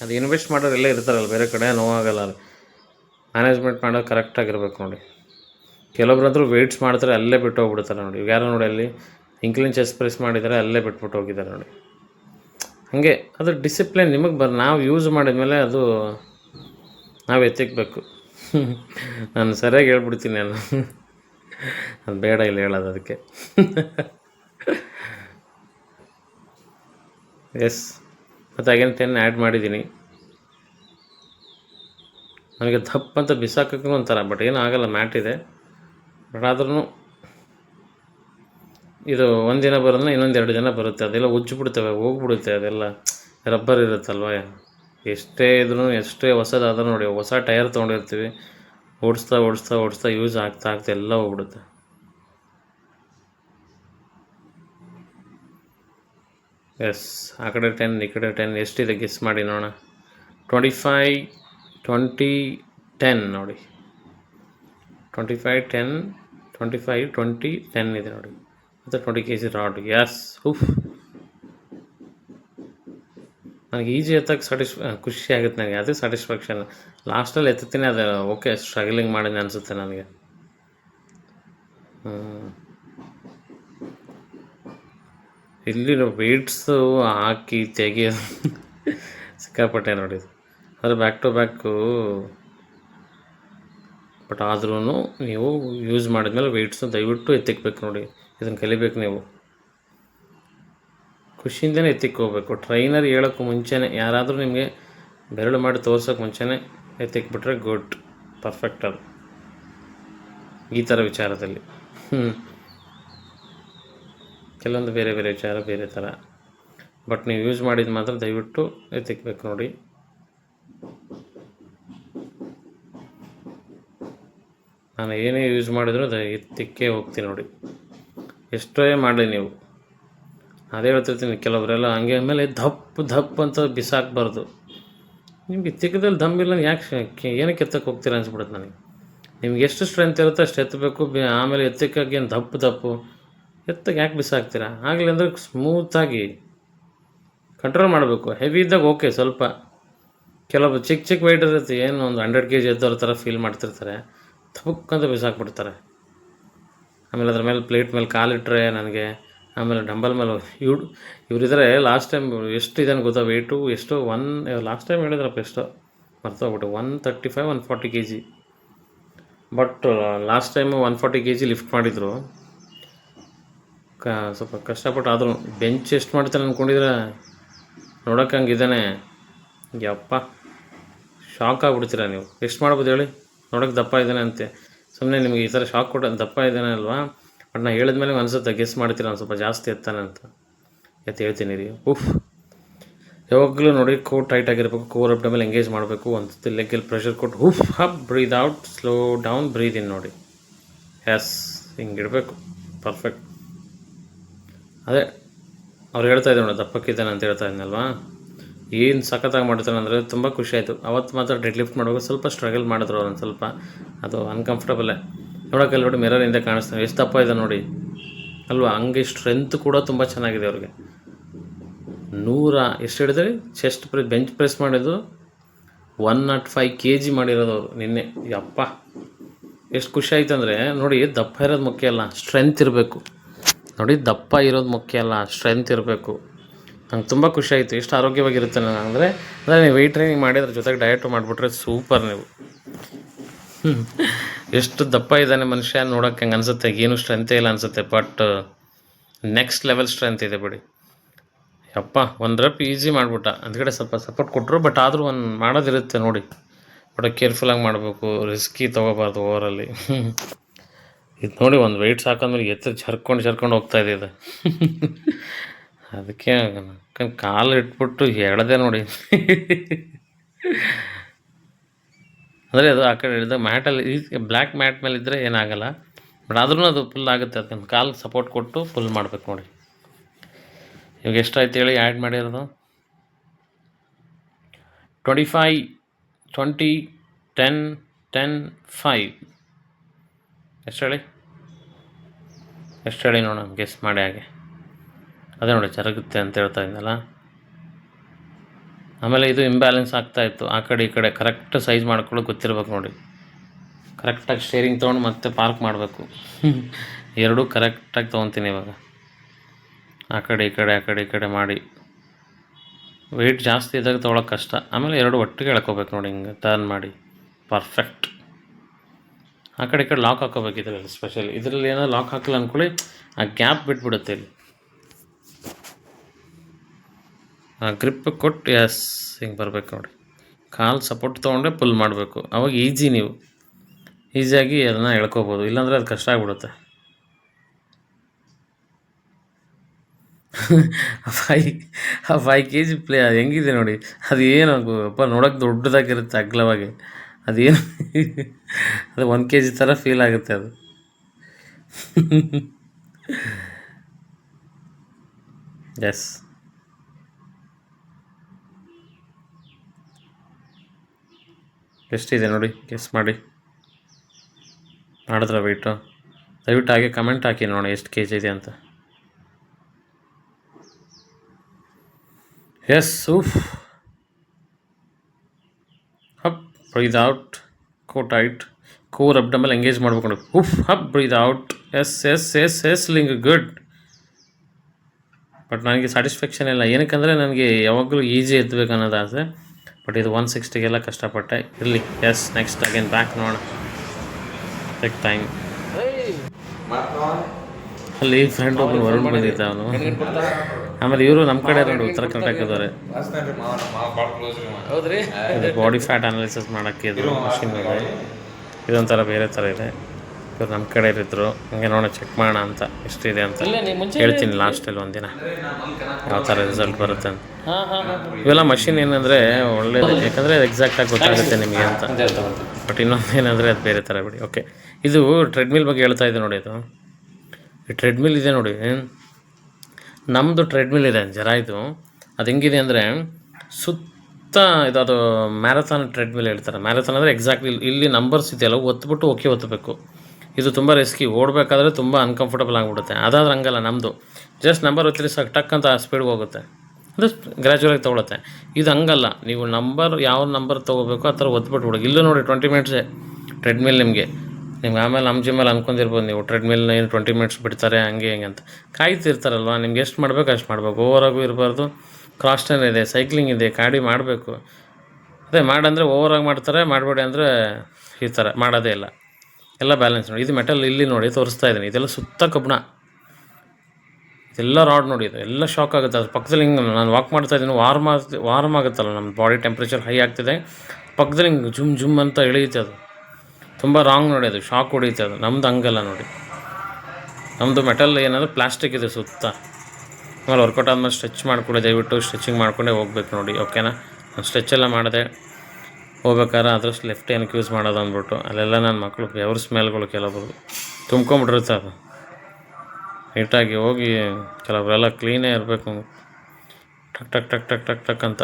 ಅದು ಇನ್ವೆಸ್ಟ್ ಮಾಡೋರೆಲ್ಲ ಇರ್ತಾರಲ್ಲ, ಬೇರೆ ಕಡೆ ನೋವಾಗಲ್ಲ ಅಲ್ಲಿ ಮ್ಯಾನೇಜ್ಮೆಂಟ್ ಮಾಡೋದು ಕರೆಕ್ಟಾಗಿರ್ಬೇಕು ನೋಡಿ. ಕೆಲವೊಬ್ರಂದ್ರೂ ವೆಯ್ಟ್ಸ್ ಮಾಡ್ತಾರೆ, ಅಲ್ಲೇ ಬಿಟ್ಟು ಹೋಗ್ಬಿಡ್ತಾರೆ ನೋಡಿ. ಯಾರೋ ನೋಡಿ ಅಲ್ಲಿ ಇಂಕ್ಲಿನ್ ಚೆಸ್ ಪ್ರೆಸ್ ಮಾಡಿದ್ದಾರೆ, ಅಲ್ಲೇ ಬಿಟ್ಬಿಟ್ಟು ಹೋಗಿದ್ದಾರೆ ನೋಡಿ. ಹಾಗೆ, ಅದು ಡಿಸಿಪ್ಲಿನ್ ನಿಮಗೆ ಬರ್, ನಾವು ಯೂಸ್ ಮಾಡಿದ್ಮೇಲೆ ಅದು ನಾವು ಎತ್ತಿಕ್ಬೇಕು. (laughs) ನಾನು ಸರಿಯಾಗಿ ಹೇಳ್ಬಿಡ್ತೀನಿ ನಾನು. ಅದು ಬೇಡ ಇಲ್ಲಿ ಹೇಳೋದು ಅದಕ್ಕೆ. (laughs) ಎಸ್ ಮತ್ತು ಅಗೇನ್ ಟೆನ್ ಆ್ಯಡ್ ಮಾಡಿದ್ದೀನಿ ನನಗೆ ದಪ್ಪ ಅಂತ ಬಿಸಾಕಕ್ಕೂ ಒಂಥರ ಬಟ್ ಏನೂ ಆಗಲ್ಲ ಮ್ಯಾಟ್ ಇದೆ. ಬಟ್ ಆದ್ರೂ ಇದು ಒಂದಿನ ಬರೋದ್ರೆ ಇನ್ನೊಂದು ಎರಡು ದಿನ ಬರುತ್ತೆ. ಅದೆಲ್ಲ ಉಜ್ಜಿಬಿಡ್ತವೆ, ಹೋಗ್ಬಿಡುತ್ತೆ ಅದೆಲ್ಲ. ರಬ್ಬರ್ ಇರುತ್ತಲ್ವ? ಎಷ್ಟೇ ಇದ್ರೂ, ಎಷ್ಟೇ ಹೊಸದಾದ್ರೂ ನೋಡಿ, ಹೊಸ ಟೈರ್ ತೊಗೊಂಡಿರ್ತೀವಿ. ಓಡಿಸ್ತಾ ಓಡಿಸ್ತಾ ಓಡಿಸ್ತಾ ಯೂಸ್ ಆಗ್ತಾ ಆಗ್ತಾ ಎಲ್ಲ ಹೋಗ್ಬಿಡುತ್ತೆ. ಎಸ್, ಆ ಕಡೆ ಟೆನ್ ಈ ಕಡೆ ಟೆನ್ ಎಷ್ಟಿದೆ ಗೆಸ್ ಮಾಡಿ ನೋಡೋಣ. ಟ್ವೆಂಟಿ ಫೈ ಟ್ವೆಂಟಿ ಟೆನ್ ನೋಡಿ. Twenty five ten twenty five twenty ten ಇದೆ ನೋಡಿ. ಮತ್ತು twenty K G rod yes ಉಫ್ ನನಗೆ ಈಜಿ ಎತ್ತಕ್ಕೆ ಸ್ಯಾಟಿಸ್ಫೈ ಖುಷಿ ಆಗುತ್ತೆ ನನಗೆ, ಅದೇ ಸ್ಯಾಟಿಸ್ಫ್ಯಾಕ್ಷನ್ ಲಾಸ್ಟಲ್ಲಿ ಎತ್ತೀನಿ ಅದು ಓಕೆ ಸ್ಟ್ರಗಲಿಂಗ್ ಮಾಡಿದೆ ಅನಿಸುತ್ತೆ ನನಗೆ. ಹ್ಮ್. ಇಲ್ಲಿ ವೆಯ್ಟ್ಸು ಹಾಕಿ ತೆಗಿಯೋದು ಸಿಕ್ಕಾಪಟ್ಟೆ ನೋಡಿ. ಆದರೆ ಬ್ಯಾಕ್ ಟು ಬ್ಯಾಕು ಬಟ್ ಆದ್ರೂ ನೀವು ಯೂಸ್ ಮಾಡಿದ್ಮೇಲೆ ವೆಯ್ಟ್ಸು ದಯವಿಟ್ಟು ಎತ್ತಿಕ್ಬೇಕು ನೋಡಿ. ಇದನ್ನು ಕಲಿಬೇಕು ನೀವು. ಖುಷಿಯಿಂದನೇ ಎತ್ತಿಕ್ಕೋಬೇಕು. ಟ್ರೈನರ್ ಹೇಳೋಕ್ಕೂ ಮುಂಚೆನೇ ಯಾರಾದರೂ ನಿಮಗೆ ಬೆರಳು ಮಾಡಿ ತೋರ್ಸೋಕೆ ಮುಂಚೆನೇ ಎತ್ತಿಕ್ಬಿಟ್ರೆ ಗುಡ್ ಪರ್ಫೆಕ್ಟ್ ಅದು. ಈ ಥರ ವಿಚಾರದಲ್ಲಿ. ಹ್ಞೂ ಕೆಲವೊಂದು ಬೇರೆ ಬೇರೆ ವಿಚಾರ, ಬೇರೆ ಥರ. ಬಟ್ ನೀವು ಯೂಸ್ ಮಾಡಿದ ಮಾತ್ರ ದಯವಿಟ್ಟು ಎತ್ತಿಕ್ಬೇಕು ನೋಡಿ. ನಾನು ಏನೇ ಯೂಸ್ ಮಾಡಿದ್ರು ಅದು ಎತ್ತಿಕ್ಕೇ ಹೋಗ್ತೀನಿ ನೋಡಿ. ಎಷ್ಟೇ ಮಾಡಲಿ ನೀವು. ಅದೇ ಹೇಳ್ತಿರ್ತೀನಿ, ಕೆಲವರೆಲ್ಲ ಹಂಗೆ ಮೇಲೆ ದಪ್ಪ ದಪ್ಪ ಅಂತ ಬಿಸಾಕಬಾರ್ದು. ನಿಮ್ಗೆ ತಿಕ್ಕದಲ್ಲಿ ದಮ್ಮಿಲ್ಲ ಯಾಕೆ ಏನಕ್ಕೆ ಎತ್ತಕ್ಕೆ ಹೋಗ್ತೀರ ಅನ್ಸ್ಬಿಡುತ್ತೆ ನನಗೆ. ನಿಮ್ಗೆ ಎಷ್ಟು ಸ್ಟ್ರೆಂತ್ ಇರುತ್ತೋ ಅಷ್ಟು ಎತ್ತಬೇಕು. ಆಮೇಲೆ ಎತ್ತಕ್ಕಾಗಿ ಏನು ದಪ್ಪು ದಪ್ಪು ಎತ್ತಕ್ಕೆ ಯಾಕೆ ಬಿಸಾಕ್ತೀರಾ ಆಗಲಿ ಅಂದರೆ ಸ್ಮೂತಾಗಿ ಕಂಟ್ರೋಲ್ ಮಾಡಬೇಕು. ಹೆವಿ ಇದ್ದಾಗ ಓಕೆ ಸ್ವಲ್ಪ ಕೆಲವೊಬ್ಬರು ಚಿಕ್ಕ ಚಿಕ್ಕ ವೆಯ್ಟ್ ಇರುತ್ತೆ. ಏನು ಒಂದು ಹಂಡ್ರೆಡ್ ಕೆ ಜಿ ಎದ್ದವ್ರ ಥರ ಫೀಲ್ ಮಾಡ್ತಿರ್ತಾರೆ ತಪ್ಪಕ್ಕಂತ ಬಿಸಾಕ್ಬಿಡ್ತಾರೆ ಆಮೇಲೆ ಅದ್ರ ಮೇಲೆ ಪ್ಲೇಟ್ ಮೇಲೆ ಕಾಲಿಟ್ರೆ ನನಗೆ ಆಮೇಲೆ ಡಂಬಲ್ ಮೇಲೆ ಇವ್ರು ಇವರಿದ್ರೆ ಲಾಸ್ಟ್ ಟೈಮ್ ಎಷ್ಟು ಇದೆ ಗೊತ್ತಾ ವೆಯ್ಟು ಎಷ್ಟು ಒನ್ ಲಾಸ್ಟ್ ಟೈಮ್ ಹೇಳಿದ್ರಪ್ಪ ಎಷ್ಟೋ, ಮರ್ತೋಗ್ಬಿಟ್ಟು one thirty five one forty K G but last time one forty K G lift ಮಾಡಿದರು. ಕ ಸ್ವಲ್ಪ ಕಷ್ಟಪಟ್ಟು ಆದರೂ ಬೆಂಚ್ ಎಷ್ಟು ಮಾಡ್ತಾನೆ ಅಂದ್ಕೊಂಡಿದ್ರೆ ನೋಡೋಕೆ ಹಂಗಿದ್ದಾನೆ ಯಪ್ಪ ಶಾಕ್ ಆಗ್ಬಿಡ್ತೀರಾ ನೀವು? ಎಷ್ಟು ಮಾಡ್ಬೋದು ಹೇಳಿ? ನೋಡೋಕೆ ದಪ್ಪ ಇದ್ದಾನೆ ಅಂತೆ. ಸುಮ್ಮನೆ ನಿಮಗೆ ಈ ಥರ ಶಾಕ್ ಕೊಟ್ಟ ದಪ್ಪ ಇದ್ದಾನೆ ಅಲ್ವಾ? ಬಟ್ ನಾನು ಹೇಳಿದ್ಮೇಲೆ ಅನಿಸುತ್ತೆ ಗೆಸ್ ಮಾಡ್ತೀರ ಒಂದು ಸ್ವಲ್ಪ ಜಾಸ್ತಿ ಎತ್ತಾನೆ ಅಂತ. ಎತ್ತು ಹೇಳ್ತೀನಿ ರೀ. ಉಫ್. ಯಾವಾಗಲೂ ನೋಡಿ ಕೋರ್ ಟೈಟ್ ಆಗಿರಬೇಕು ಕೋರ್ ಅಪ್ ಮೇಲೆ ಎಂಗೇಜ್ ಮಾಡಬೇಕು ಒಂದು ಲೆಗ್ಗಲ್ಲಿ ಪ್ರೆಷರ್ ಕೊಟ್ಟು, ಉಫ್, ಹಪ್ breathe out slow down breathe in ನೋಡಿ. ಎಸ್ ಹಿಂಗೆ ಇಡಬೇಕು ಪರ್ಫೆಕ್ಟ್ ಅದೇ, ಅವ್ರು ಹೇಳ್ತಾ ಇದ್ದಾರೆ ನೋಡಿ ದಪ್ಪಕ್ಕಿದ್ದಾನೆ ಅಂತ ಹೇಳ್ತಾ ಇದ್ನಲ್ವಾ? ಏನು ಸಖತ್ತಾಗಿ ಮಾಡ್ತಾನೆ ಅಂದರೆ ತುಂಬ ಖುಷಿ ಆಯಿತು. ಅವತ್ತು ಮಾತ್ರ ಡೆಡ್ ಲಿಫ್ಟ್ ಮಾಡುವಾಗ ಸ್ವಲ್ಪ ಸ್ಟ್ರಗಲ್ ಮಾಡಿದ್ರು ಒಂದು ಸ್ವಲ್ಪ. ಅದು ಅನ್ಕಂಫರ್ಟಬಲ್ಲೇ ನೋಡೋಕೆ ನೋಡಿ ಮಿರರಿಂದ ಕಾಣಿಸ್ತಾನೆ. ಎಷ್ಟು ದಪ್ಪ ಇದೆ ನೋಡಿ. ಅಲ್ವಾ? ಹಂಗೆ ಸ್ಟ್ರೆಂತ್ ಕೂಡ ತುಂಬ ಚೆನ್ನಾಗಿದೆ ಅವ್ರಿಗೆ. ನೂರ, ಎಷ್ಟು ಹೇಳಿದ್ರಿ? ಚೆಸ್ಟ್ ಪ್ರೆಸ್ ಬೆಂಚ್ ಪ್ರೆಸ್ ಮಾಡಿದ್ದು one naught five K G ಮಾಡಿರೋದು ಅವರು ನಿನ್ನೆ. ಯಪ್ಪ. ಎಷ್ಟು ಖುಷಿ ಆಯ್ತು ಅಂದರೆ ನೋಡಿ, ದಪ್ಪ ಇರೋದು ಮುಖ್ಯ ಅಲ್ಲ. ಸ್ಟ್ರೆಂತ್ ಇರಬೇಕು. ನೋಡಿ, ದಪ್ಪ ಇರೋದು ಮುಖ್ಯ ಅಲ್ಲ ಸ್ಟ್ರೆಂತ್ ಇರಬೇಕು. ನಂಗೆ ತುಂಬ ಖುಷಿ ಆಯಿತು. ಎಷ್ಟು ಆರೋಗ್ಯವಾಗಿರುತ್ತೆ ನಾನು ಅಂದರೆ ಅಂದರೆ ನೀವು ವೆಯ್ಟ್ ಟ್ರೈನಿಂಗ್ ಮಾಡಿ ಅದ್ರ ಜೊತೆಗೆ ಡಯಟು ಮಾಡಿಬಿಟ್ರೆ ಸೂಪರ್ ನೀವು. ಎಷ್ಟು ದಪ್ಪ ಇದ್ದಾನೆ ಮನುಷ್ಯ ನೋಡೋಕ್ಕೆ ಹಂಗೆ ಅನಿಸುತ್ತೆ? ಏನು ಸ್ಟ್ರೆಂತೇ ಇಲ್ಲ ಅನಿಸುತ್ತೆ ಬಟ್ ನೆಕ್ಸ್ಟ್ ಲೆವೆಲ್ ಸ್ಟ್ರೆಂತ್ ಇದೆ ಬಿಡಿ. ಯಪ್ಪ, ಒಂದು ರಪ್ ಈಸಿ ಮಾಡಿಬಿಟ್ಟ. ಅಂದ್ಕಡೆ ಸ್ವಲ್ಪ ಸಪೋರ್ಟ್ ಕೊಟ್ಟರು ಬಟ್ ಆದರೂ ಒಂದು ಮಾಡೋದಿರುತ್ತೆ ನೋಡಿ. ಬಟ್ ಕೇರ್ಫುಲ್ಲಾಗಿ ಮಾಡಬೇಕು ರಿಸ್ಕಿ ತೊಗೋಬಾರ್ದು ಓವರಲ್ಲಿ (laughs) ಇದು ನೋಡಿ ಒಂದು ವೆಯ್ಟ್ ಸಾಕಂದ್ರೆ ಎತ್ತರ ಚರ್ಕೊಂಡು ಚರ್ಕೊಂಡು ಹೋಗ್ತಾ ಇದೆ ಇದು. ಅದಕ್ಕೆ ಕಾಲು ಇಟ್ಬಿಟ್ಟು ಎರಡದೆ ನೋಡಿ. ಅಂದರೆ ಅದು ಆ ಕಡೆ ಹಿಡಿದ ಮ್ಯಾಟಲ್ಲಿ ಬ್ಲ್ಯಾಕ್ ಮ್ಯಾಟ್ ಮೇಲೆ ಇದ್ದರೆ ಏನಾಗಲ್ಲ. ಬಟ್ ಆದ್ರೂ ಅದು ಫುಲ್ ಆಗುತ್ತೆ ಅದಕ್ಕೆ ಕಾಲು ಸಪೋರ್ಟ್ ಕೊಟ್ಟು ಫುಲ್ ಮಾಡಬೇಕು ನೋಡಿ. ಇವಾಗ ಎಷ್ಟಾಯ್ತು ಹೇಳಿ ಆ್ಯಡ್ ಮಾಡಿರೋದು? Twenty five twenty ten ten five ಎಷ್ಟು ಹೇಳಿ ಎಷ್ಟು ಹೇಳಿ ಗೆಸ್ ಮಾಡಿ ಹಾಗೆ. ಅದೇ ನೋಡಿ, ಜರುಗುತ್ತೆ ಅಂತ ಹೇಳ್ತಾ ಇದ್ದಲ್ಲ ಆಮೇಲೆ ಇದು ಇಂಬ್ಯಾಲೆನ್ಸ್ ಆಗ್ತಾ ಇತ್ತು. ಆ ಕಡೆ, ಈ ಕಡೆ ಕರೆಕ್ಟ್ ಸೈಜ್ ಮಾಡ್ಕೊಳ್ಳೋಕೆ ಗೊತ್ತಿರ್ಬೇಕು ನೋಡಿ. ಕರೆಕ್ಟಾಗಿ ಸ್ಟೇರಿಂಗ್ ತೊಗೊಂಡು ಮತ್ತೆ ಪಾರ್ಕ್ ಮಾಡಬೇಕು. (laughs) ಎರಡೂ ಕರೆಕ್ಟಾಗಿ ತೊಗೊತೀನಿ ಇವಾಗ. ಆ ಕಡೆ, ಈ ಕಡೆ, ಆ ಕಡೆ, ಈ ಕಡೆ ಮಾಡಿ. ವೆಯ್ಟ್ ಜಾಸ್ತಿ ಇದ್ದಾಗ ತೊಗೊಳಕ್ಕೆ ಕಷ್ಟ. ಆಮೇಲೆ ಎರಡು ಒಟ್ಟಿಗೆ ಎಳ್ಕೋಬೇಕು ನೋಡಿ, ಹಿಂಗೆ ಟರ್ನ್ ಮಾಡಿ. ಪರ್ಫೆಕ್ಟ್ ಆ ಕಡೆ ಈ ಕಡೆ ಲಾಕ್ ಹಾಕೋಬೇಕಿದ್ರೆ ಸ್ಪೆಷಲ್ ಇದರಲ್ಲಿ ಏನೋ ಲಾಕ್ ಹಾಕಲ್ಲ ಅಂದ್ಕೊಳ್ಳಿ, ಆ ಗ್ಯಾಪ್ ಬಿಟ್ಬಿಡುತ್ತೆ ಇಲ್ಲಿ. ಆ ಗ್ರಿಪ್ ಕೊಟ್ಟು ಎಸ್ ಹಿಂಗೆ ಬರಬೇಕು ನೋಡಿ. ಕಾಲು ಸಪೋರ್ಟ್ ತೊಗೊಂಡ್ರೆ ಪುಲ್ ಮಾಡಬೇಕು. ಅವಾಗ ಈಸಿ ನೀವು. ಈಸಿಯಾಗಿ ಅದನ್ನು ಎಳ್ಕೋಬೋದು. ಇಲ್ಲಾಂದರೆ ಅದು ಕಷ್ಟ ಆಗ್ಬಿಡುತ್ತೆ. ಫೈ (laughs) ಆ ಫೈ ಕೆ ಜಿ ಪ್ಲೇ ಹೆಂಗಿದೆ ನೋಡಿ. ಅದು ಏನು, ಅಪ್ಪ, ನೋಡೋಕೆ ದೊಡ್ಡದಾಗಿರುತ್ತೆ ಅಗ್ಲವಾಗಿ. ಅದೇನು? ಅದು ಒಂದು ಕೆ ಜಿ ಥರ ಫೀಲ್ ಆಗುತ್ತೆ ಅದು. ಎಸ್ ಎಷ್ಟಿದೆ ನೋಡಿ ಗೆಸ್ ಮಾಡಿ. ಮಾಡಿದ್ರ ವೆಯ್ಟು ದಯವಿಟ್ಟು ಹಾಗೆ ಕಮೆಂಟ್ ಹಾಕಿ ನೋಡಿ ಎಷ್ಟು ಕೆ ಜಿ ಇದೆ ಅಂತ. ಎಸ್ ಉಫ್ ಹಪ್ breathe out core tight core abdominal engage ಮಾಡ್ಬೇಕು ನೋಡಿ. ಉಫ್ ಹಪ್ breathe out yes yes yes yes League good but ನನಗೆ ಸ್ಯಾಟಿಸ್ಫ್ಯಾಕ್ಷನ್ ಇಲ್ಲ. ಏನಕ್ಕಂದರೆ ನನಗೆ ಯಾವಾಗಲೂ ಈಸಿ ಎತ್ತಬೇಕು ಅನ್ನೋದು ಆಸೆ. ಬಟ್ ಇದು ಒನ್ ಸಿಕ್ಸ್ಟಿಗೆಲ್ಲ ಕಷ್ಟಪಟ್ಟೆ. ಇರಲಿ. ಎಸ್ ನೆಕ್ಸ್ಟ್ ಅಗೇನ್ ಬ್ಯಾಕ್ ನೋಡೋಣ. ಟೈಮ್ ಅಲ್ಲಿ ಫ್ರೆಂಡ್ ಒಬ್ಬರು ವರುಣ್ ಬಂದಿದ್ದ ಅವನು. ಆಮೇಲೆ ಇವರು ನಮ್ಮ ಕಡೆ ನೋಡಿ ಉತ್ತರ ಕರ್ನಾಟಕದವ್ರೆ. ಬಾಡಿ ಫ್ಯಾಟ್ ಅನಾಲಿಸಿಸ್ ಮಾಡೋಕ್ಕೆ ಇದ್ರು ಮಷಿನ್ ಇದೆ. ಇದೊಂಥರ ಬೇರೆ ಥರ ಇದೆ. ಇವರು ನಮ್ಮ ಕಡೆ ಇರಿದ್ರು. ಹಂಗೆ ನೋಡೋಣ ಚೆಕ್ ಮಾಡೋಣ ಅಂತ ಎಷ್ಟಿದೆ ಅಂತ ಹೇಳ್ತೀನಿ ಲಾಸ್ಟಲ್ಲಿ ಒಂದಿನ. ಯಾವ ಥರ ರಿಸಲ್ಟ್ ಬರುತ್ತೆ ಅಂತ. ಇವೆಲ್ಲ ಮಷಿನ್ ಏನಂದರೆ ಒಳ್ಳೇದು ಯಾಕಂದರೆ ಅದು ಎಕ್ಸಾಕ್ಟಾಗಿ ಗೊತ್ತಾಗುತ್ತೆ ನಿಮಗೆ ಅಂತ. ಬಟ್ ಇನ್ನೊಂದು ಏನಂದರೆ ಅದು ಬೇರೆ ಥರ ಬಿಡಿ. ಓಕೆ ಇದು ಟ್ರೆಡ್ಮಿಲ್ ಬಗ್ಗೆ ಹೇಳ್ತಾ ಇದೆ ನೋಡಿ ಇದು. ಈ ಟ್ರೆಡ್ಮಿಲ್ ಇದೆ ನೋಡಿ. ನಮ್ಮದು ಟ್ರೆಡ್ಮಿಲ್ ಇದೆ ಜರ ಇದು ಅದು ಹೆಂಗಿದೆ ಅಂದರೆ ಸುತ್ತ ಅದು ಮ್ಯಾರಥಾನ್ ಟ್ರೆಡ್ಮಿಲ್ ಹೇಳ್ತಾರೆ. ಮ್ಯಾರಥಾನ್ ಅಂದರೆ ಎಕ್ಸಾಕ್ಟ್ಲಿ ಇಲ್ಲಿ ನಂಬರ್ಸ್ ಇದೆಯಲ್ಲ ಒತ್ಬಿಟ್ಟು ಓಕೆ ಒತ್ತಬೇಕು ಇದು ತುಂಬ ರಿಸ್ಕಿ ಓಡಬೇಕಾದ್ರೆ ತುಂಬ ಅನ್ಕಂಫರ್ಟಬಲ್ ಆಗಿಬಿಡುತ್ತೆ. ಅದಾದ್ರೆ ಹಂಗಲ್ಲ ನಮ್ಮದು ಜಸ್ಟ್ ನಂಬರ್ ಒತ್ತಿ ಸಾಕು, ಟಕ್ ಅಂತ ಸ್ಪೀಡ್ಗೆ ಹೋಗುತ್ತೆ. ಅದು ಗ್ರ್ಯಾಜುವಲಾಗಿ ತೊಗೊಳುತ್ತೆ. ಇದು ಹಂಗಲ್ಲ. ನೀವು ನಂಬರ್ ಯಾವ ನಂಬರ್ ತೊಗೋಬೇಕು ಆ ಥರ ಒತ್ಬಿಟ್ಟು ಬಿಡೋದು ಇಲ್ಲೂ ನೋಡಿ ಟ್ವೆಂಟಿ ಮಿನಿಟ್ಸೇ ಟ್ರೆಡ್ಮಿಲ್ ನಿಮಗೆ. ನಿಮ್ಗೆ ಆಮೇಲೆ ನಮ್ಮ ಜಿಮ್ಮಲ್ಲಿ ಅನ್ಕೊಂಡಿರ್ಬೋದು ನೀವು. ಟ್ರೆಡ್ಮಿಲ್ನ ಏನು ಟ್ವೆಂಟಿ ಮಿನಿಟ್ಸ್ ಬಿಡ್ತಾರೆ, ಹಂಗೆ ಹಿಂಗೆ ಅಂತ. ಕಾಯ್ತಿರ್ತಾರಲ್ವ? ನಿಮ್ಗೆ ಎಷ್ಟು ಮಾಡಬೇಕು ಅಷ್ಟು ಮಾಡಬೇಕು. ಓವರಾಗೂ ಇರಬಾರ್ದು. ಕ್ರಾಸ್ ಟನ್ ಇದೆ ಸೈಕ್ಲಿಂಗ್ ಇದೆ ಕಾಡಿ ಮಾಡಬೇಕು. ಅದೇ, ಮಾಡಂದರೆ ಓವರಾಗಿ ಮಾಡ್ತಾರೆ, ಮಾಡಬೇಡಿ ಅಂದರೆ ಈ ಥರ ಮಾಡೋದೇ ಇಲ್ಲ. ಎಲ್ಲ ಬ್ಯಾಲೆನ್ಸ್ ನೋಡಿ. ಇದು ಮೆಟಲ್ ಇಲ್ಲಿ ನೋಡಿ, ತೋರಿಸ್ತಾ ಇದ್ದೀನಿ. ಇದೆಲ್ಲ ಸುತ್ತ ಕಬ್ಬಣ. ಇದೆಲ್ಲ ರಾಡ್ ನೋಡಿ. ಇದು ಎಲ್ಲ ಶಾಕ್ ಆಗುತ್ತೆ. ಅದ್ರ ಪಕ್ಕದಲ್ಲಿ ಹಿಂಗೆ ನಾನು ವಾಕ್ ಮಾಡ್ತಾ ಇದ್ದೀನಿ. ವಾರ್ಮ್ ವಾರ್ಮ್ ಆಗುತ್ತಲ್ಲ. ನಮ್ಮ ಬಾಡಿ ಟೆಂಪ್ರೇಚರ್ ಹೈ ಆಗ್ತಿದೆ. ಪಕ್ಕದಲ್ಲಿ ಹಿಂಗೆ ಜುಮ್ ಜುಮ್ ಅಂತ ಇಳಿಯುತ್ತೆ ಅದು. ತುಂಬ ರಾಂಗ್ ನೋಡಿ ಅದು ಶಾಕ್ ಹೊಡಿಯುತ್ತೆ ಅದು. ನಮ್ದು ಹಂಗಲ್ಲ ನೋಡಿ. ನಮ್ಮದು ಮೆಟಲ್ ಏನಂದ್ರೆ ಪ್ಲಾಸ್ಟಿಕ್ ಇದೆ ಸುತ್ತ. ಆಮೇಲೆ ವರ್ಕೌಟ್ ಆದಮೇಲೆ ಸ್ಟ್ರೆಚ್ ಮಾಡ್ಕೊಳ್ಳಿ ದಯವಿಟ್ಟು ಸ್ಟ್ರೆಚಿಂಗ್ ಮಾಡ್ಕೊಂಡೇ ಹೋಗ್ಬೇಕು ನೋಡಿ ಓಕೆನಾ ನಾನು ಸ್ಟ್ರೆಚ್ ಎಲ್ಲ ಮಾಡಿದೆ. ಹೋಗ್ಬೇಕಾದ್ರೆ ಅದ್ರಷ್ಟು ಲೆಫ್ಟ್ ಏನಕ್ಕೆ ಯೂಸ್ ಮಾಡೋದು ಅಂದ್ಬಿಟ್ಟು, ಅಲ್ಲೆಲ್ಲ ನನ್ನ ಮಕ್ಕಳು ಎವ್ರ ಸ್ಮೆಲ್ಗಳು ಕೆಲವರು ತುಂಬ್ಕೊಂಬಿಟ್ಟಿರುತ್ತೆ ಅದು. ನೀಟಾಗಿ ಹೋಗಿ ಕೆಲವರೆಲ್ಲ ಕ್ಲೀನೇ ಇರಬೇಕು. ಟಕ್ ಟಕ್ ಟಕ್ ಟಕ್ ಟಕ್ ಟಕ್ ಅಂತ.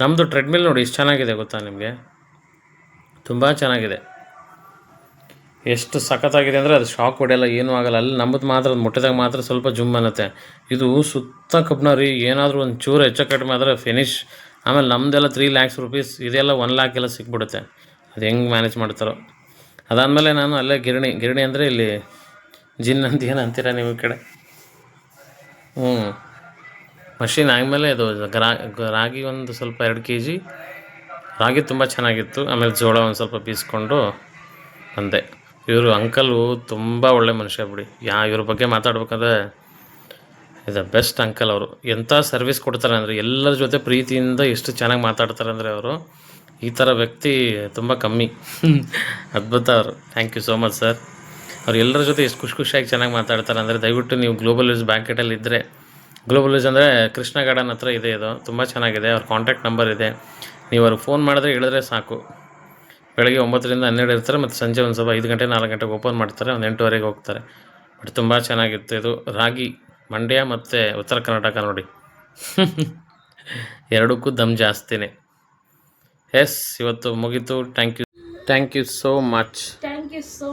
ನಮ್ಮದು ಟ್ರೆಡ್ಮಿಲ್ ನೋಡಿ, ಇಷ್ಟು ಚೆನ್ನಾಗಿದೆ ಗೊತ್ತಾ ನಿಮಗೆ? ತುಂಬ ಚೆನ್ನಾಗಿದೆ. ಎಷ್ಟು ಸಖತ್ತಾಗಿದೆ ಅಂದರೆ ಅದು ಶಾಕ್ ಹೊಡೆಯಲ್ಲ, ಏನೂ ಆಗಲ್ಲ. ಅಲ್ಲಿ ನಮ್ಮದು ಮಾತ್ರ, ಅದು ಮುಟ್ಟಿದಾಗ ಮಾತ್ರ ಸ್ವಲ್ಪ ಜುಮ್ ಅನ್ನತ್ತೆ. ಇದು ಸುತ್ತ ಕಬ್ಬನ ರೀ, ಏನಾದರೂ ಒಂದು ಚೂರು ಹೆಚ್ಚು ಕಡಿಮೆ ಆದರೆ ಫಿನಿಶ್ ಆಮೇಲೆ ನಮ್ಮದೆಲ್ಲ ತ್ರೀ ಲ್ಯಾಕ್ಸ್ ರುಪೀಸ್ ಇದೆಲ್ಲ ಒನ್ ಲ್ಯಾಕ್ ಎಲ್ಲ ಸಿಕ್ಬಿಡುತ್ತೆ. ಅದು ಹೆಂಗೆ ಮ್ಯಾನೇಜ್ ಮಾಡ್ತಾರೋ. ಅದಾದಮೇಲೆ ನಾನು ಅಲ್ಲೇ ಗಿರಣಿ ಗಿರಣಿ ಅಂದರೆ ಇಲ್ಲಿ ಜಿನ್ ಅಂತ ಏನು ಅಂತೀರ ನಿಮ್ಮ ಕಡೆ? ಹ್ಞೂ ಮಷಿನ್ ಆದಮೇಲೆ ಅದು ರಾಗಿ ಒಂದು ಸ್ವಲ್ಪ ಎರಡು ಕೆ ಜಿ ರಾಗಿ ತುಂಬ ಚೆನ್ನಾಗಿತ್ತು. ಆಮೇಲೆ ಜೋಳ ಒಂದು ಸ್ವಲ್ಪ ಬೀಸ್ಕೊಂಡು ಅಂದೆ ಇವರು ಅಂಕಲು ತುಂಬ ಒಳ್ಳೆ ಮನುಷ್ಯ ಬಿಡಿ. ಯಾ, ಇವ್ರ ಬಗ್ಗೆ ಮಾತಾಡ್ಬೇಕಾದ್ರೆ ಇದು ಬೆಸ್ಟ್ ಅಂಕಲ್ ಅವರು. ಎಂಥ ಸರ್ವಿಸ್ ಕೊಡ್ತಾರೆ ಅಂದರೆ, ಎಲ್ಲರ ಜೊತೆ ಪ್ರೀತಿಯಿಂದ ಎಷ್ಟು ಚೆನ್ನಾಗಿ ಮಾತಾಡ್ತಾರೆ ಅಂದರೆ ಅವರು, ಈ ಥರ ವ್ಯಕ್ತಿ ತುಂಬ ಕಮ್ಮಿ. (laughs) ಅದ್ಭುತ ಅವರು. Thank you so much sir ಅವ್ರು ಎಲ್ಲರ ಜೊತೆ ಎಷ್ಟು ಖುಷಿ ಖುಷಿಯಾಗಿ ಚೆನ್ನಾಗಿ ಮಾತಾಡ್ತಾರೆ ಅಂದರೆ, ದಯವಿಟ್ಟು ನೀವು ಗ್ಲೋಬಲ್ ಯೂಸ್ ಬ್ಯಾಂಕೆಟಲ್ಲಿ ಇದ್ದರೆ ಗ್ಲೋಬಲ್ ಯೂಸ್ ಅಂದರೆ ಕೃಷ್ಣ ಗಾರ್ಡನ್ ಹತ್ರ ಇದೆ ಇದು. ತುಂಬ ಚೆನ್ನಾಗಿದೆ. ಅವ್ರ ಕಾಂಟ್ಯಾಕ್ಟ್ ನಂಬರ್ ಇದೆ. ನೀವು ಅವ್ರಿಗೆ ಫೋನ್ ಮಾಡಿದ್ರೆ ಹೇಳಿದ್ರೆ ಸಾಕು. ಬೆಳಗ್ಗೆ ಒಂಬತ್ತರಿಂದ ಹನ್ನೆರಡು ಇರ್ತಾರೆ ಮತ್ತು ಸಂಜೆ ಒಂದು ಸ್ವಲ್ಪ ಐದು ಗಂಟೆ, ನಾಲ್ಕು ಗಂಟೆಗೆ ಓಪನ್ ಮಾಡ್ತಾರೆ ಒಂದು ಎಂಟುವರೆಗೆ ಹೋಗ್ತಾರೆ. ಬಟ್ ತುಂಬ ಚೆನ್ನಾಗಿತ್ತು ಇದು. ರಾಗಿ, ಮಂಡ್ಯ ಮತ್ತು ಉತ್ತರ ಕರ್ನಾಟಕ ನೋಡಿ. (laughs) ಎರಡಕ್ಕೂ ದಮ್ ಜಾಸ್ತಿನೇ. ಎಸ್ ಇವತ್ತು ಮುಗೀತು. Thank you thank you so much thank you so